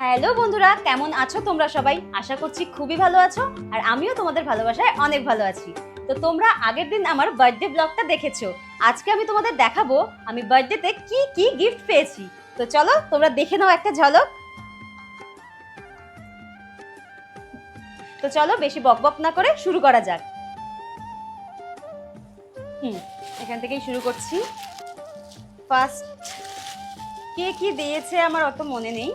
Hello বন্ধুরা, কেমন আছো তোমরা সবাই? আশা করছি খুবই ভালো আছো, আর আমিও তোমাদের ভালোবাসায় অনেক ভালো আছি। তো তোমরা আগের দিন আমার বার্থডে ব্লগটা দেখেছ। আজকে আমি তোমাদের দেখাবো, আমি বার্থডেতে কি কি গিফট পেয়েছি। তো চলো, তোমরা দেখে নাও একটা ঝলক। তো চলো, বেশি বকবক না করে শুরু করা যাক। হুম, এখান থেকেই শুরু করছি। ফার্স্ট কে কি দিয়েছে আমার অত মনে নেই।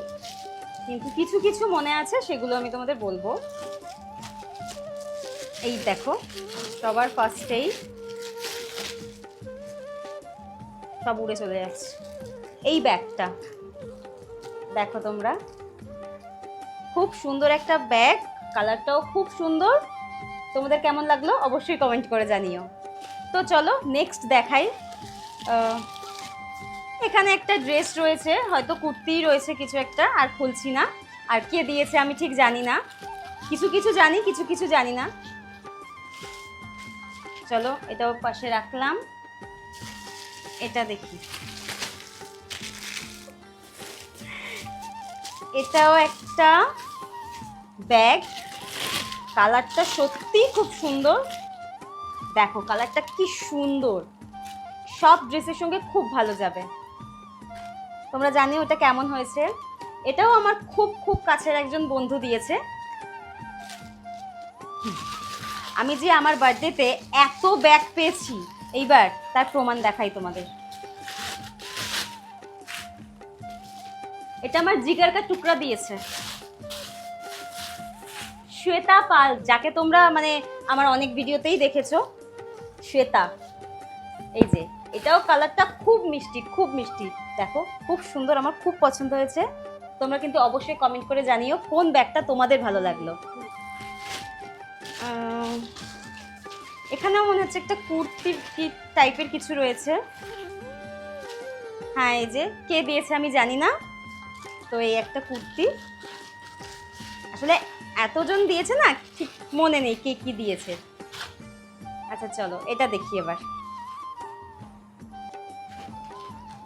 কিন্তু কিছু কিছু মনে আছে, সেগুলো আমি তোমাদের বলব। এই দেখো, সবার ফার্স্টেই সব উড়ে চলে যাচ্ছে। এই ব্যাগটা, দেখো তোমরা। খুব সুন্দর একটা ব্যাগ, কালারটাও খুব সুন্দর। তোমাদের কেমন লাগল অবশ্যই কমেন্ট করে জানিও। তো চলো নেক্সট দেখাই। এখানে একটা ড্রেস রয়েছে, হয়তো কুর্তিই রয়েছে কিছু একটা, আর খুলছি না। আর কে দিয়েছে আমি ঠিক জানি না। কিছু কিছু জানি, কিছু কিছু জানি না। চলো, এটাও পাশে রাখলাম। এটা দেখি। এটাও একটা ব্যাগ। কালারটা সত্যিই খুব সুন্দর। দেখো, কালারটা কি সুন্দর। সব ড্রেসের সঙ্গে খুব ভালো যাবে। তোমরা জানি ওটা কেমন হয়েছে। এটাও আমার খুব খুব কাছের একজন বন্ধু দিয়েছে। আমি যে আমার বার্থডেতে এত ব্যাগ পেয়েছি, এইবার তার প্রমাণ দেখাই তোমাদের। এটা আমার জিগার কা টুকরা দিয়েছে। শ্বেতা পাল, যাকে তোমরা মানে আমার অনেক ভিডিওতেই দেখেছ, শ্বেতা। এই যে। এটাও কালারটা খুব মিষ্টি খুব মিষ্টি। দেখো খুব সুন্দর আমার খুব পছন্দ হয়েছে। তোমরা কিন্তু অবশ্যই কমেন্ট করে জানিও কোন ব্যাগটা তোমাদের ভালো লাগল। এখানেও মনে হচ্ছে একটা কুর্তি টাইপের কিছু রয়েছে। হ্যাঁ এই যে কে দিয়েছে আমি জানি না। তো এই একটা কুর্তি। আসলে এতজন দিয়েছে না ঠিক মনে নেই কে কি দিয়েছে। আচ্ছা চলো এটা দেখি এবার।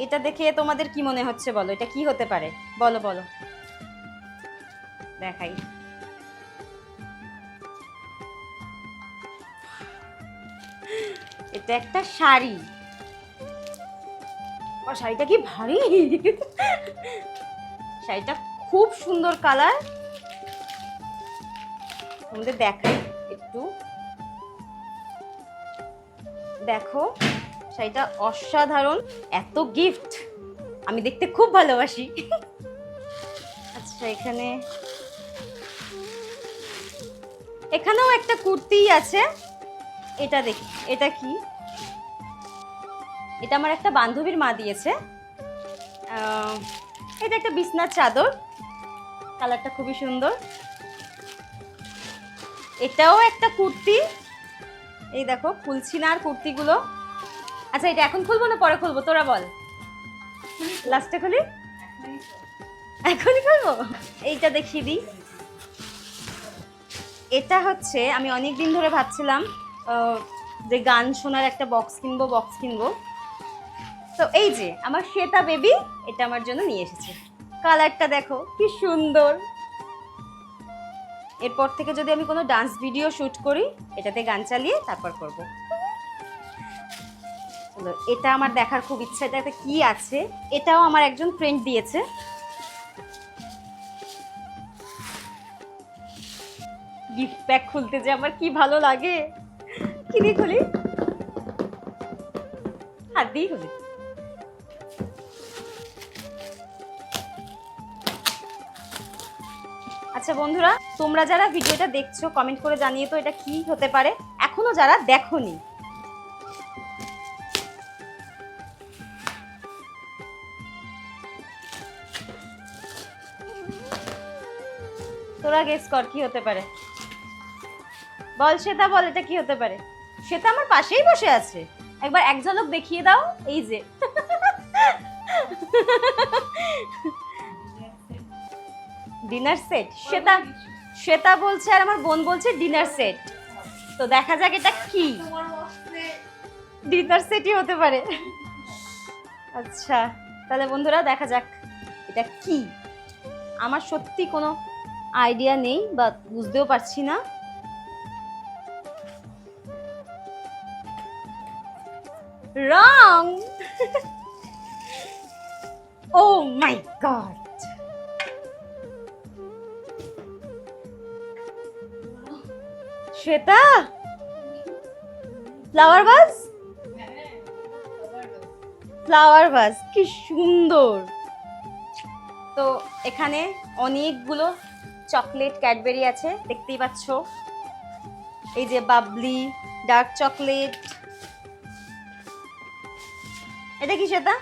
এটা দেখে তোমাদের কি মনে হচ্ছে বলো? এটা কি হতে পারে? বলো বলো। দেখাই। এটা একটা শাড়ি। ও, শাড়িটা কি ভারী? শাড়িটা খুব সুন্দর কালার। তোমাদের দেখাই একটু। দেখো। শাড়িটা অসাধারণ। এত গিফট আমি দেখতে খুব ভালোবাসি। আচ্ছা এখানে এখানেও একটা কুর্তি আছে। এটা দেখি, এটা কি? এটা আমার একটা বান্ধবীর মা দিয়েছে। এটা একটা বিছনার চাদর। কালারটা খুবই সুন্দর। এটাও একটা কুর্তি। এই দেখো আর কুর্তিগুলো। আচ্ছা এটা এখন খুলবো না পরে খুলবো? তোরা বল। লাস্টে খুলি? এখনই খুলবো? এইটা দেখিয়ে দিই। এটা হচ্ছে, আমি অনেক দিন ধরে ভাবছিলাম যে গান শোনার একটা বক্স কিনবো বক্স কিনবো। তো এই যে, আমার শ্বেতা বেবি, এটা আমার জন্য নিয়ে এসেছে। কালারটা দেখো, কি সুন্দর। এরপর থেকে যদি আমি কোনো ডান্স ভিডিও শুট করি, এটাতে গান চালিয়ে তারপর করব। এটা আমার দেখার খুব ইচ্ছা এটাতে কি আছে? এটাও আমার একজন ফ্রেন্ড দিয়েছে। গিফট প্যাক খুলতে যে আমার কি ভালো লাগে। কি দিয়ে খুলি? হাত দিয়ে খুলি। আচ্ছা বন্ধুরা, তোমরা যারা ভিডিওটা দেখছ কমেন্ট করে জানিয়ে তো এটা কি হতে পারে। এখনও যারা দেখোনি তোরা গেস কর কি হতে পারে। বল শ্বেতা, বল এটা কি হতে পারে। শ্বেতা আমার পাশেই বসে আছে। একবার এক ঝলক দেখিয়ে দাও, এই যে। ডিনার সেট শ্বেতা শ্বেতা বলছে আর আমার বোন বলছে ডিনার সেট তো দেখা যাক এটা কি। ডিনার সেটই হতে পারে। আচ্ছা তাহলে বন্ধুরা দেখা যাক এটা কি। আমার সত্যি কোনো আইডিয়া নেই বা বুঝতেও পারছি না। রং! ও my god Shweta? Flower vase flower vase কি সুন্দর! তো এখানে অনেকগুলো চকলেট ক্যাডবেরি আছে, দেখতেই পাচ্ছ। এই যে বাবলি, ডার্ক চকলেট। এটা কি সেটা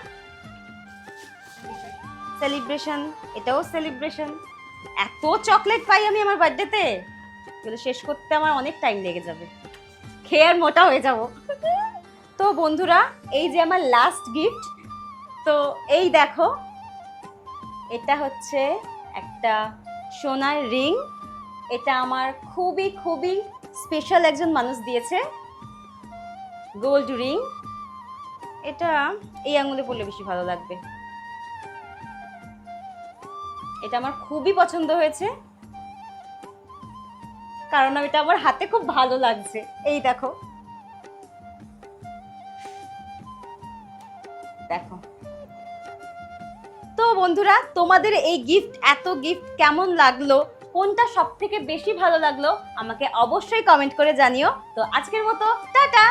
সেলিব্রেশন, এটাও সেলিব্রেশন। এত চকলেট পাই আমি আমার বার্থডেতে। এগুলো শেষ করতে আমার অনেক টাইম লেগে যাবে। খেয়ে আর মোটা হয়ে যাব। তো বন্ধুরা, এই যে আমার লাস্ট গিফট তো এই দেখো এটা হচ্ছে একটা সোনার রিং। এটা আমার খুবই খুবই স্পেশাল একজন মানুষ দিয়েছে। গোল্ড রিং এটা এই আঙুলে পড়লে বেশি ভালো লাগবে। এটা আমার খুবই পছন্দ হয়েছে। কারণ এটা আমার হাতে খুব ভালো লাগছে। এই দেখো। দেখো। তো বন্ধুরা, তোমাদের এই গিফট এত গিফট কেমন লাগল? কোনটা সব থেকে বেশি ভালো লাগল? আমাকে অবশ্যই কমেন্ট করে জানিও। তো আজকের মতো, টাটা!